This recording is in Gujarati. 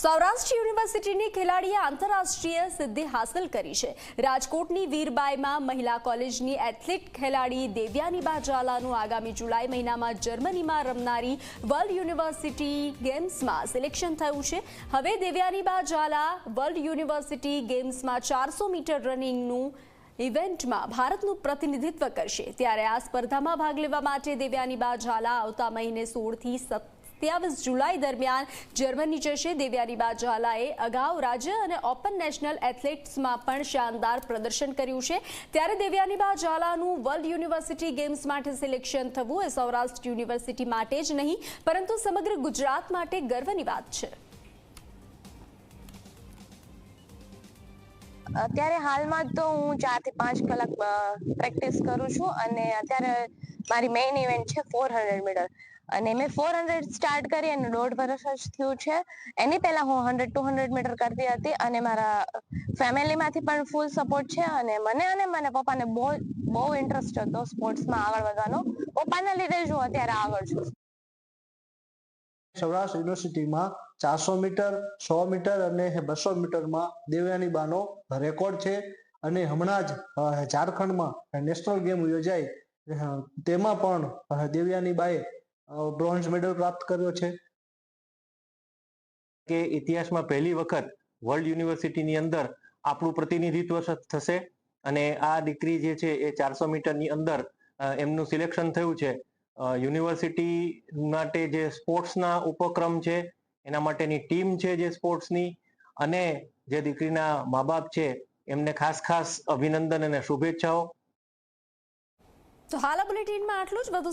સૌરાષ્ટ્ર યુનિવર્સિટીની ખેલાડીએ આંતરરાષ્ટ્રીય સિદ્ધિ હાંસલ કરી છે. રાજકોટની વીરબાઈમાં મહિલા કોલેજની એથ્લેટ ખેલાડી દેવ્યાનીબા ઝાલાનું આગામી જુલાઈ મહિનામાં જર્મનીમાં રમનારી વર્લ્ડ યુનિવર્સિટી ગેમ્સમાં સિલેક્શન થયું છે. હવે દેવ્યાનીબા ઝાલા વર્લ્ડ યુનિવર્સિટી ગેમ્સમાં ચારસો મીટર રનિંગનું ઇવેન્ટમાં ભારતનું પ્રતિનિધિત્વ કરશે. ત્યારે આ સ્પર્ધામાં ભાગ લેવા માટે દેવ્યાનીબા ઝાલા આવતા મહિને સોળથી સત્યાવીસ જુલાઈ દરમિયાન જર્મની જશે. દેવ્યાનીબા ઝાલાએ અગાઉ રાજ્ય અને ઓપન નેશનલ એથ્લેટ્સમાં પણ શાનદાર પ્રદર્શન કર્યું છે. ત્યારે દેવ્યાનીબા ઝાલાનું વર્લ્ડ યુનિવર્સિટી ગેમ્સ માટે સિલેક્શન થવું એ સૌરાષ્ટ્ર યુનિવર્સિટી માટે જ નહીં, પરંતુ સમગ્ર ગુજરાત માટે ગર્વની વાત છે. અત્યારે હાલમાં તો હું ચારથી પાંચ કલાક પ્રેક્ટિસ કરું છું અને અત્યારે મારી મેઇન ઇવેન્ટ છે ફોર હંડ્રેડ મીટર અને મેં ફોર હંડ્રેડ સ્ટાર્ટ કરી અને દોઢ વર્ષ જ થયું છે. એની પહેલા હું હંડ્રેડ ટુ હંડ્રેડ મીટર કરતી હતી અને મારા ફેમિલીમાંથી પણ ફૂલ સપોર્ટ છે અને મને અને મને પપ્પાને બહુ બહુ ઇન્ટરેસ્ટ હતો સ્પોર્ટ્સમાં આગળ વધવાનો. પપ્પાના લીધે જ હું અત્યારે આગળ છું. સૌરાષ્ટ્ર યુનિવર્સિટીમાં ચારસો મીટર સો મીટર અને બસો મીટરમાં દેવયાનીબાનો રેકોર્ડ છે. અને હમણાં જ ઝારખંડમાં નેશનલ ગેમ યોજાઈ. તેમાં પણ દેવયાની દેવયાનીબાએ બ્રોન્ઝ મેડલ પ્રાપ્ત કર્યો છે. કે ઇતિહાસમાં પહેલી વખત વર્લ્ડ યુનિવર્સિટીની અંદર આપણું પ્રતિનિધિત્વ થશે અને આ દીકરી જે છે એ ચારસો મીટરની અંદર એમનું સિલેક્શન થયું છે. યુનિવર્સિટી માટે જે સ્પોર્ટ્સના ઉપક્રમ છે, એના માટેની ટીમ છે જે સ્પોર્ટ્સની અને જે દીકરીના મા બાપ છે, એમને ખાસ ખાસ અભિનંદન અને શુભેચ્છાઓ. તો હાલ બુલેટિનમાં આટલું જ. વધુ